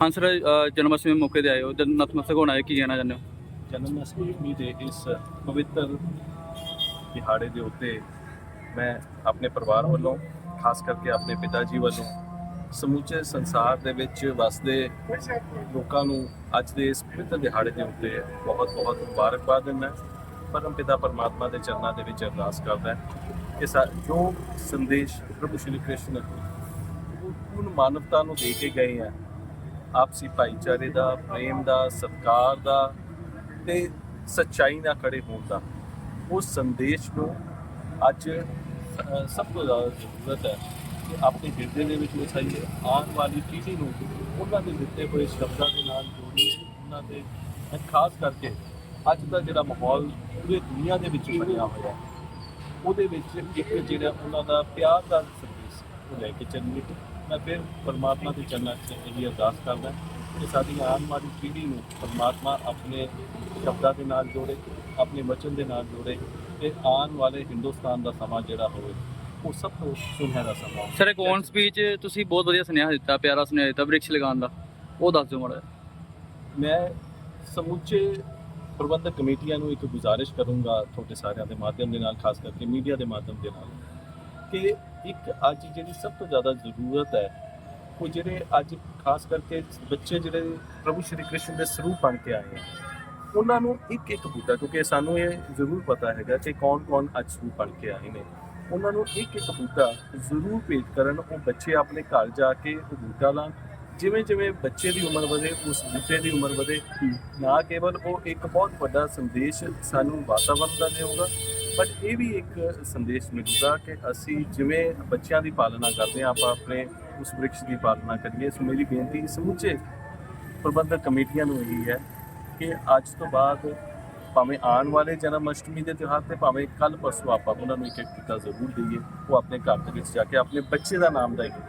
ਹਾਂ ਸਰ ਜਨਮ ਅਸ਼ਟਮੀ ਮੌਕੇ ਤੇ ਆਏ ਹੋ ਜਦ ਨਤਮਸਤਕ ਹੋਣਾ ਹੈ, ਕੀ ਕਹਿਣਾ ਚਾਹੁੰਦੇ ਹੋ? ਜਨਮ ਅਸ਼ਟਮੀ ਦੇ ਇਸ ਪਵਿੱਤਰ ਦਿਹਾੜੇ ਦੇ ਉੱਤੇ ਮੈਂ ਆਪਣੇ ਪਰਿਵਾਰ ਵੱਲੋਂ, ਖਾਸ ਕਰਕੇ ਆਪਣੇ ਪਿਤਾ ਜੀ ਵੱਲੋਂ, ਸਮੁੱਚੇ ਸੰਸਾਰ ਦੇ ਵਿੱਚ ਵਸਦੇ ਲੋਕਾਂ ਨੂੰ ਅੱਜ ਦੇ ਇਸ ਪਵਿੱਤਰ ਦਿਹਾੜੇ ਦੇ ਉੱਤੇ ਬਹੁਤ ਬਹੁਤ ਮੁਬਾਰਕਬਾਦ ਦਿੰਦਾ ਪਰਮ ਪਿਤਾ ਪਰਮਾਤਮਾ ਦੇ ਚਰਨਾਂ ਦੇ ਵਿੱਚ ਅਰਦਾਸ ਕਰਦਾ ਕਿ ਸਾ- ਜੋ ਸੰਦੇਸ਼ ਪ੍ਰਭੂ ਸ਼੍ਰੀ ਕ੍ਰਿਸ਼ਨ ਪੂਰਨ ਮਾਨਵਤਾ ਨੂੰ ਦੇ ਕੇ ਗਏ ਆ ਆਪਸੀ ਭਾਈਚਾਰੇ ਦਾ, ਪ੍ਰੇਮ ਦਾ, ਸਤਿਕਾਰ ਦਾ ਤੇ ਸੱਚਾਈ ਨਾਲ ਖੜੇ ਹੋਣ ਦਾ। ਉਸ ਸੰਦੇਸ਼ ਨੂੰ ਅੱਜ ਸਭ ਤੋਂ ਜ਼ਿਆਦਾ ਜ਼ਰੂਰਤ ਹੈ ਕਿ ਆਪਣੇ ਹਿਰਦੇ ਦੇ ਵਿੱਚ ਵਸਾਈਏ ਆਉਣ ਵਾਲੀ ਪੀੜ੍ਹੀ ਨੂੰ ਉਹਨਾਂ ਦੇ ਦਿੱਤੇ ਹੋਏ ਸ਼ਬਦਾਂ ਦੇ ਨਾਲ ਜੋੜੀਏ, ਉਹਨਾਂ ਦੇ ਖਾਸ ਕਰਕੇ ਅੱਜ ਦਾ ਜਿਹੜਾ ਮਾਹੌਲ ਪੂਰੀ ਦੁਨੀਆ ਦੇ ਵਿੱਚ ਬਣਿਆ ਹੋਇਆ ਹੈ, ਉਹਦੇ ਵਿੱਚ ਇੱਕ ਜਿਹੜਾ ਉਹਨਾਂ ਦਾ ਪਿਆਰ ਦਾ ਸੰਦੇਸ਼ ਉਹ ਲੈ ਕੇ ਚੱਲੀਏ। ਮੈਂ ਫਿਰ ਪਰਮਾਤਮਾ ਦੇ ਚਰਨਾਂ 'ਚ ਇਹ ਅਰਦਾਸ ਕਰਦਾ ਕਿ ਸਾਡੀ ਆਉਣ ਵਾਲੀ ਪੀੜ੍ਹੀ ਨੂੰ ਪਰਮਾਤਮਾ ਆਪਣੇ ਸ਼ਬਦਾਂ ਦੇ ਨਾਲ ਜੋੜੇ ਆਪਣੇ ਵਚਨ ਦੇ ਨਾਲ ਜੋੜੇ ਤੇ ਆਉਣ ਵਾਲੇ ਹਿੰਦੁਸਤਾਨ ਦਾ ਸਮਾਂ ਜਿਹੜਾ ਹੋਵੇ ਉਹ ਸਭ ਤੋਂ ਸੁਨਹਿਰਾ ਸਮਾਂ ਹੋਵੇ। ਸਰ ਇੱਕ ਔਨ ਸਪੀਚ ਤੁਸੀਂ ਬਹੁਤ ਵਧੀਆ ਸੁਨੇਹਾ ਦਿੱਤਾ ਪਿਆਰਾ ਸੁਨੇਹਾ ਦਿੱਤਾ ਬ੍ਰਿਕਸ਼ ਲਗਾਉਣ ਦਾ ਉਹ ਦੱਸ ਦਿਓ ਮਾੜਾ। ਮੈਂ ਸਮੁੱਚੇ ਪ੍ਰਬੰਧਕ ਕਮੇਟੀਆਂ ਨੂੰ ਇੱਕ ਗੁਜ਼ਾਰਿਸ਼ ਕਰੂੰਗਾ ਤੁਹਾਡੇ ਸਾਰਿਆਂ ਦੇ ਮਾਧਿਅਮ ਦੇ ਨਾਲ ਖਾਸ ਕਰਕੇ ਮੀਡੀਆ ਦੇ ਮਾਧਿਅਮ ਦੇ ਨਾਲ ਕਿ ਇੱਕ ਅੱਜ ਜਿਹੜੀ ਸਭ ਤੋਂ ਜ਼ਿਆਦਾ ਜ਼ਰੂਰਤ ਹੈ, ਉਹ ਜਿਹੜੇ ਅੱਜ ਖਾਸ ਕਰਕੇ ਬੱਚੇ ਜਿਹੜੇ ਪ੍ਰਭੂ ਸ਼੍ਰੀ ਕ੍ਰਿਸ਼ਨ ਦੇ ਸਰੂਪ ਬਣ ਕੇ ਆਏ ਆ, ਉਹਨਾਂ ਨੂੰ ਇੱਕ ਇੱਕ ਬੂਟਾ, ਕਿਉਂਕਿ ਸਾਨੂੰ ਇਹ ਜ਼ਰੂਰ ਪਤਾ ਹੈਗਾ ਕਿ ਕੌਣ-ਕੌਣ ਅੱਜ ਸਰੂਪ ਬਣ ਕੇ ਆਏ ਨੇ। ਉਹਨਾਂ ਨੂੰ ਇੱਕ ਇੱਕ ਬੂਟਾ ਜ਼ਰੂਰ ਭੇਟ ਕਰਨ, ਉਹ ਬੱਚੇ ਆਪਣੇ ਘਰ ਜਾ ਕੇ ਉਹ ਬੂਟਾ ਲਾਉਣ ਜਿਵੇਂ ਜਿਵੇਂ ਬੱਚੇ ਦੀ ਉਮਰ ਵਧੇ, ਉਸ ਬੂਟੇ ਦੀ ਉਮਰ ਵਧੇ, ਨਾ ਕੇਵਲ ਉਹ ਇੱਕ ਬਹੁਤ ਵੱਡਾ ਸੰਦੇਸ਼ ਸਾਨੂੰ ਵਾਤਾਵਰਣ ਦਾ ਦੇਊਗਾ ਬਟ ਇਹ ਵੀ ਇੱਕ ਸੰਦੇਸ਼ ਮਿਲੂਗਾ ਕਿ ਅਸੀਂ ਜਿਵੇਂ ਬੱਚਿਆਂ ਦੀ ਪਾਲਣਾ ਕਰਦੇ ਹਾਂ, ਆਪਾਂ ਆਪਣੇ ਉਸ ਵ੍ਰਿਕਸ਼ ਦੀ ਪਾਲਣਾ ਕਰੀਏ। ਸੋ ਮੇਰੀ ਬੇਨਤੀ ਸਮੁੱਚੇ ਪ੍ਰਬੰਧਕ ਕਮੇਟੀਆਂ ਨੂੰ ਇਹੀ ਹੈ ਕਿ ਅੱਜ ਤੋਂ ਬਾਅਦ ਭਾਵੇਂ ਆਉਣ ਵਾਲੇ ਜਨਮ ਅਸ਼ਟਮੀ ਦੇ ਤਿਉਹਾਰ ਤੇ ਭਾਵੇਂ ਕੱਲ ਪਰਸੋਂ ਆਪਾਂ ਉਹਨਾਂ ਨੂੰ ਇੱਕ ਇੱਕ ਟੀਕਾ ਜ਼ਰੂਰ ਦਈਏ, ਉਹ ਆਪਣੇ ਘਰ ਦੇ ਵਿੱਚ ਜਾ ਕੇ ਆਪਣੇ ਬੱਚੇ ਦਾ ਨਾਮ ਦਾ ਇੱਕ